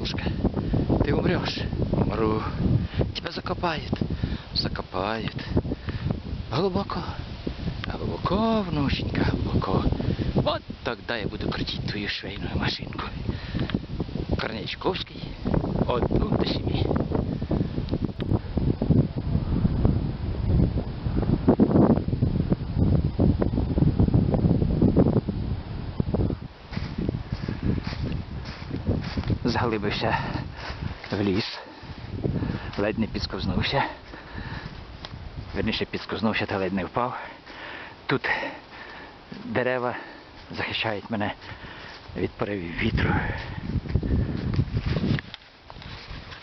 бабушка, ты умрешь. Умру. Тебя закопает. Закопает. Глубоко. Глубоко, внученька, глубоко. Вот тогда я буду крутить твою швейную машинку. Корнечковский, От двух до. Заглибився в ліс. Ледь не підсковзнувся. Верніше підсковзнувся та ледь не впав. Тут дерева захищають мене від поривів вітру.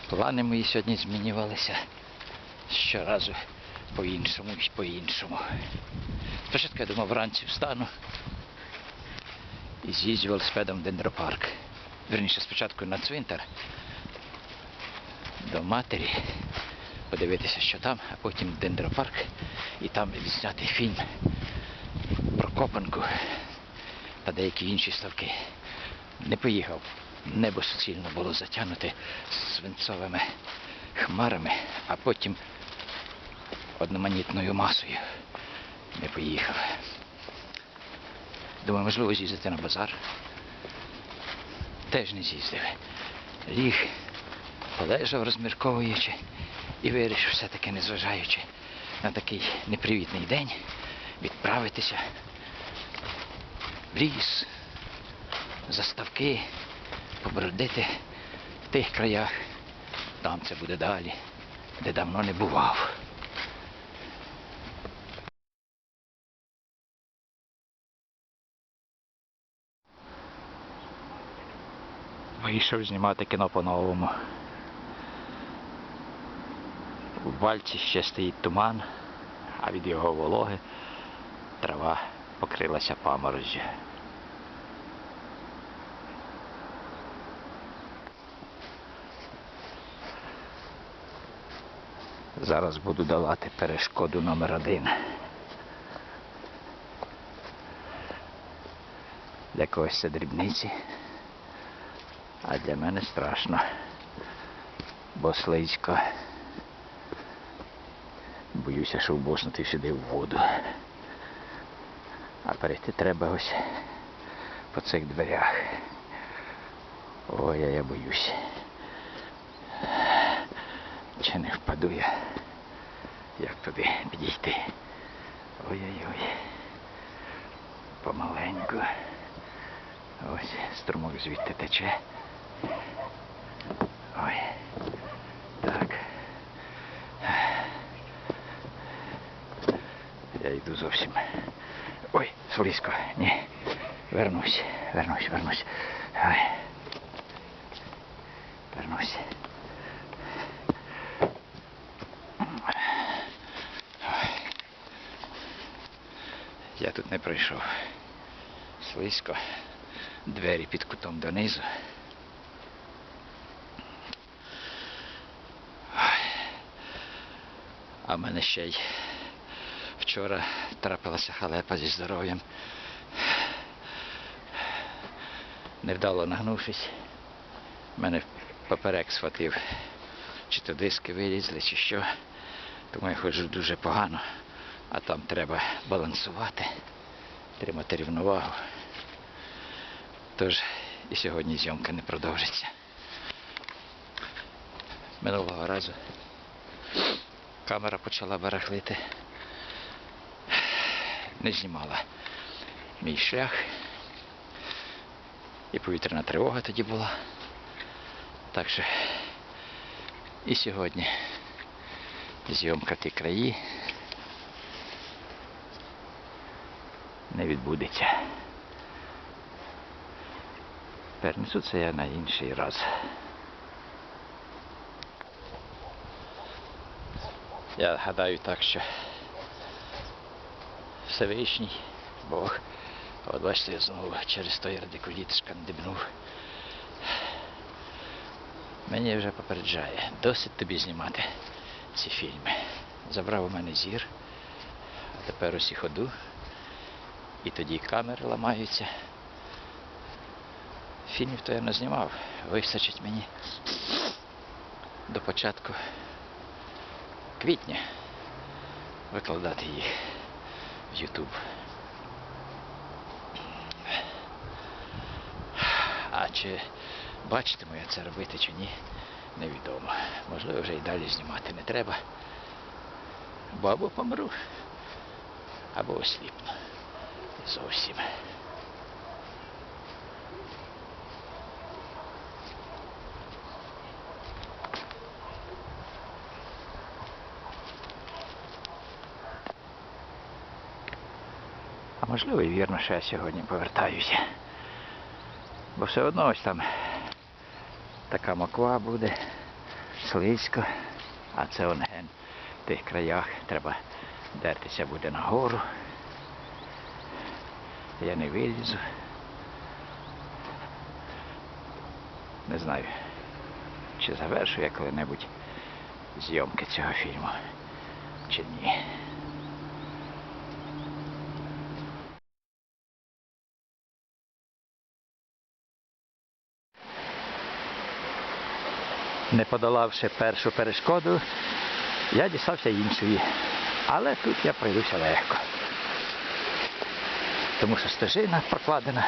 Плани мої сьогодні змінювалися щоразу по-іншому і по-іншому. Спочатку я думав, вранці встану і з'їздю велосипедом в дендропарк. Верніше спочатку на цвинтар до матері, подивитися, що там, а потім дендропарк і там відзняти фільм про Копанку та деякі інші ставки. Не поїхав. Небо суцільно було затягнуте свинцовими хмарами, а потім одноманітною масою не поїхав. Думаю, можливо, з'їздити на базар. Теж не з'їздив. Ліг, полежав, розмірковуючи, і вирішив все-таки, незважаючи на такий непривітний день, відправитися в ліс, за ставки, побродити в тих краях, там це буде далі, де давно не бував. Вийшов знімати кіно по-новому. У вальці ще стоїть туман, а від його вологи трава покрилася паморозжю. Зараз буду давати перешкоду номер один. Для когось це дрібниці, а для мене страшно, бо слизько. Боюся, що вбоснути сюди в воду. А перейти треба ось по цих дверях. Ой, а я боюсь. Чи не впаду я? Як туди підійти? Ой-ой-ой. Помаленьку. Ось струмок звідти тече. Ой. Так. Я йду зовсім. Ой, слизько. Ні. Вернусь, вернусь, вернусь. Ой. Вернусь. Я тут не пройшов. Слизько. Двері під кутом донизу. А в мене ще й вчора трапилася халепа зі здоров'ям. Невдало нагнувшись, мене поперек схватив. Чи то диски вилізли, чи що. Тому я ходжу дуже погано, а там треба балансувати, тримати рівновагу. Тож і сьогодні зйомка не продовжиться. Минулого разу камера почала барахлити. Не знімала мій шлях. І повітряна тривога тоді була. Так що і сьогодні зйомка ті краї не відбудеться. Перенесу це я на інший раз. Я гадаю так, що Всевишній Бог. От бачите, я знову через той радикуліт шкандибнув. Мені вже попереджає, досить тобі знімати ці фільми. Забрав у мене зір, а тепер усі ходу. І тоді камери ламаються. фільмів то я не знімав. Вистачить мені до початку квітня викладати їх в YouTube. А чи бачитиму я це робити чи ні, невідомо. Можливо, вже й далі знімати не треба. Бо або помру, або осліпну. Зовсім. Можливо і вірно, що я сьогодні повертаюся. Бо все одно ось там така моква буде, слизько, а це он ген в тих краях треба дертися буде нагору. Я не вилізу. Не знаю, чи завершу я коли-небудь зйомки цього фільму, чи ні. Не подолавши першу перешкоду, я дістався іншої. Але тут я пройдуся легко. Тому що стежина прокладена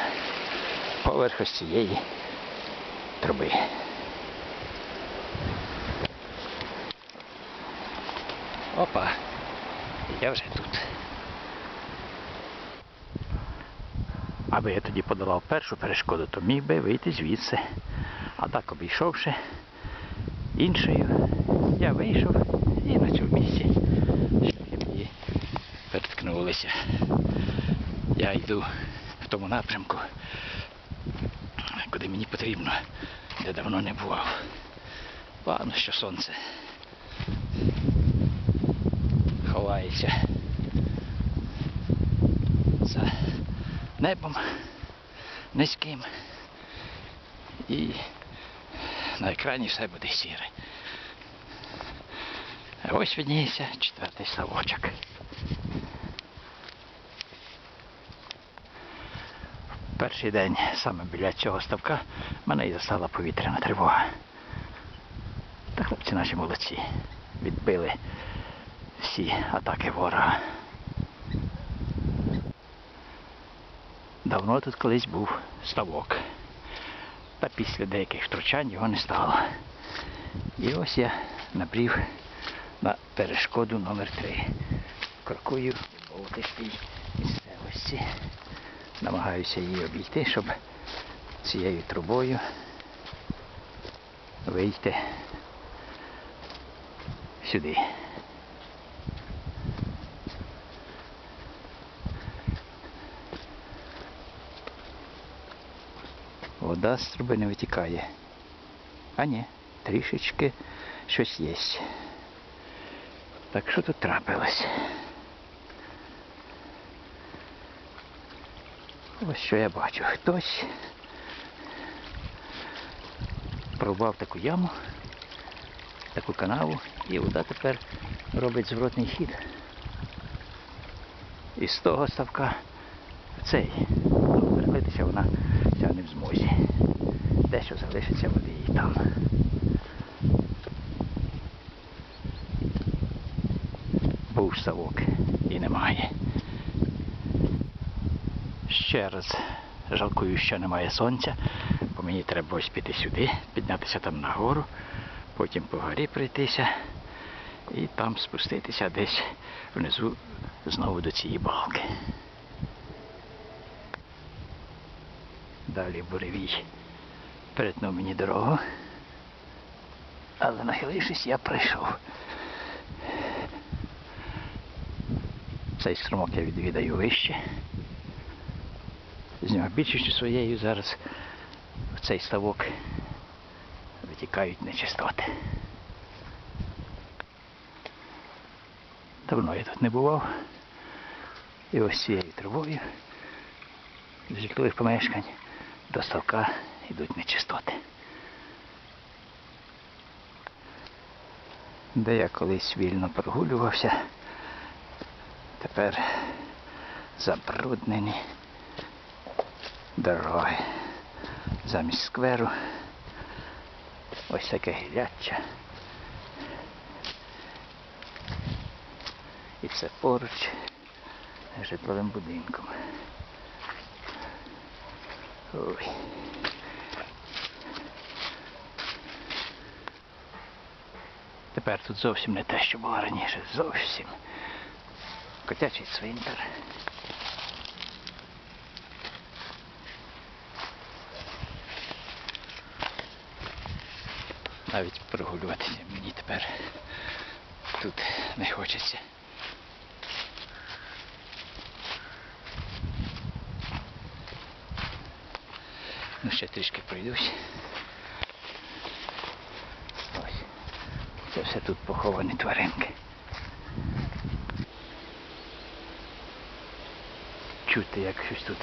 поверх ось цієї труби. Опа, я вже тут. Аби я тоді подолав першу перешкоду, то міг би вийти звідси. А так обійшовши іншою, я вийшов і на цьому місці мені переткнулися. Я йду в тому напрямку, куди мені потрібно, де давно не бував. Погано, що сонце ховається за небом низьким. І на екрані все буде сіре. Ось видніється четвертий ставочок. Перший день саме біля цього ставка мене і застала повітряна тривога. Та хлопці наші молодці. Відбили всі атаки ворога. Давно тут колись був ставок. Та після деяких втручань його не стало. І ось я набрів на перешкоду номер 3 Крокую в Балтійській місцевості. Намагаюся її обійти, щоб цією трубою вийти сюди. Вода з труби не витікає. А ні, трішечки щось є. Так що тут трапилось? Ось що я бачу. Хтось пробував таку яму, таку канаву, і вода тепер робить зворотний хід. І з того ставка в цей. Перелитися вона ця не в змозі. Дещо залишиться води і там. Був ставок і немає. Ще раз жалкую, що немає сонця, бо мені треба ось піти сюди, піднятися там нагору, потім по горі пройтися і там спуститися десь внизу знову до цієї балки. Далі буревій перетнув мені дорогу, але нахилившись, я прийшов. Цей струмок я відвідаю вище. З нього більшістю своєю зараз в цей ставок витікають нечистоти. Давно я тут не бував. І ось цією трубою з житлових помешкань до ставка йдуть нечистоти. Де я колись вільно прогулювався, тепер забруднені дороги, замість скверу. Ось таке гіляча. І все поруч житловим будинком. Ой. Тепер тут зовсім не те, що було раніше. Зовсім. Котячий цвинтар. Навіть прогулюватися мені тепер тут не хочеться. Ну, ще трішки пройдусь. Ось. Це все тут поховані тваринки. Чути, як щось тут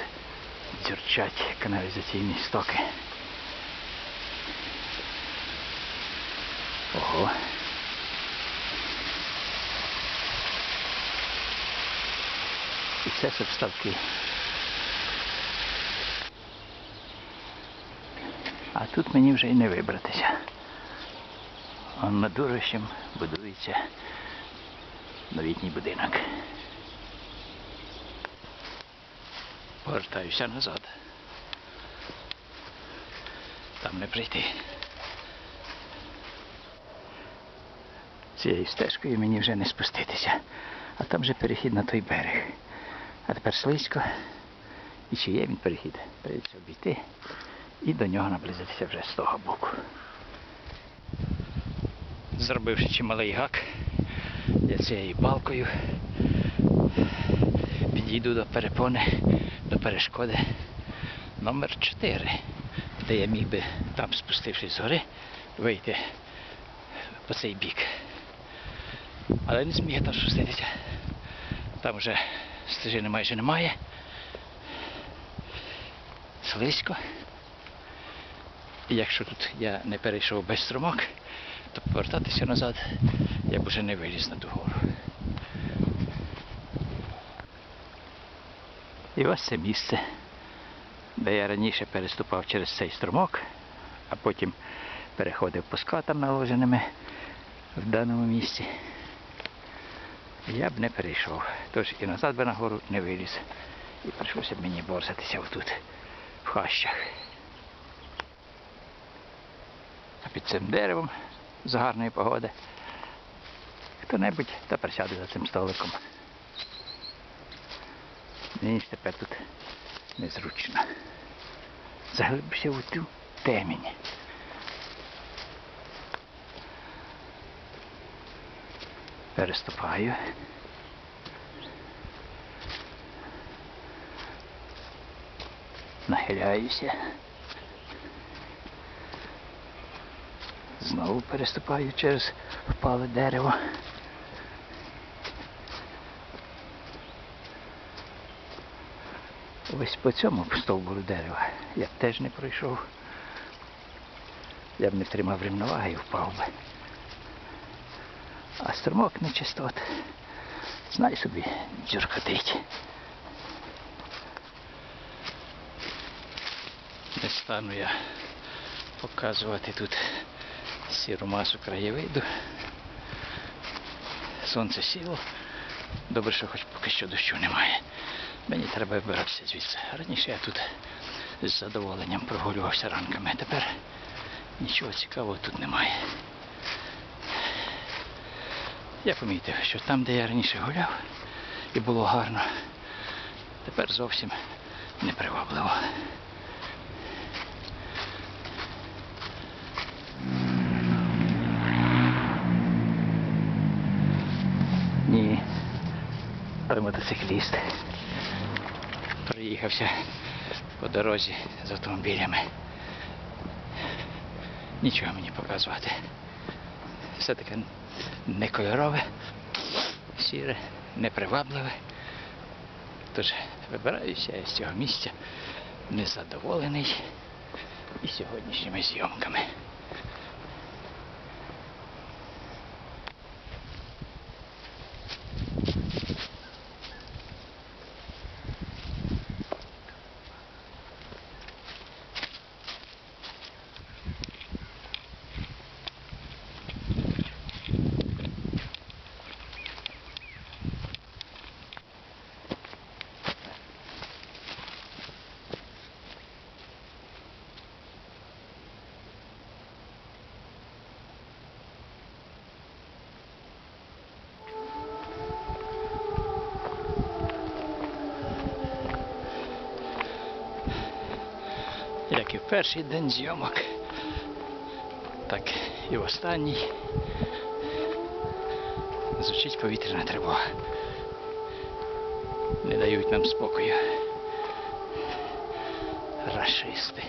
дзюрчать каналізаційні стоки. Ого. І це все вставки. А тут мені вже і не вибратися. Он над урощем будується новітній будинок. Повертаюся назад. Там не прийти. Цією стежкою мені вже не спуститися. А там же перехід на той берег. А тепер слизько. І чи є він перехід? Прийдеться обійти і до нього наблизитися вже з того боку. Зробивши чималий гак, я цією палкою підійду до перепони, перешкоди номер 4, де я міг би там, спустившись з гори, вийти по цей бік. Але не зміг я там спуститися. Там вже стежини майже немає. Слизько. І якщо тут я не перейшов без струмок, то повертатися назад я б уже не виліз на ту гору. І ось це місце, де я раніше переступав через цей струмок, а потім переходив по скатам наложеними в даному місці. Я б не перейшов. Тож і назад би на гору не виліз. І прийшлося б мені борсатися отут, в хащах. А під цим деревом з гарної погоди хто-небудь та присяде за цим столиком. Мені ж тепер тут незручно. Заглибився у ту темінь. Переступаю. Нахиляюся. Знову переступаю через впале дерево. Ось по цьому стовбуру дерева я б теж не пройшов. Я б не втримав рівноваги і впав би. А струмок нечистот. Знай собі, дзюркотить. Не стану я показувати тут сіру масу краєвиду. Сонце сіло. Добре, що хоч поки що дощу немає. Мені треба вибиратися звідси. Раніше я тут з задоволенням прогулювався ранками, тепер нічого цікавого тут немає. Я помітив, що там, де я раніше гуляв, і було гарно, тепер зовсім непривабливо. Ні. Мотоцикліст проїхався по дорозі з автомобілями. Нічого мені показувати. Все таке не кольорове, сіре, непривабливе. Тож вибираюся я з цього місця незадоволений і сьогоднішніми зйомками. Як і в перший день зйомок, так і останній. Звучить повітряна тривога. Не дають нам спокою. Рашисти.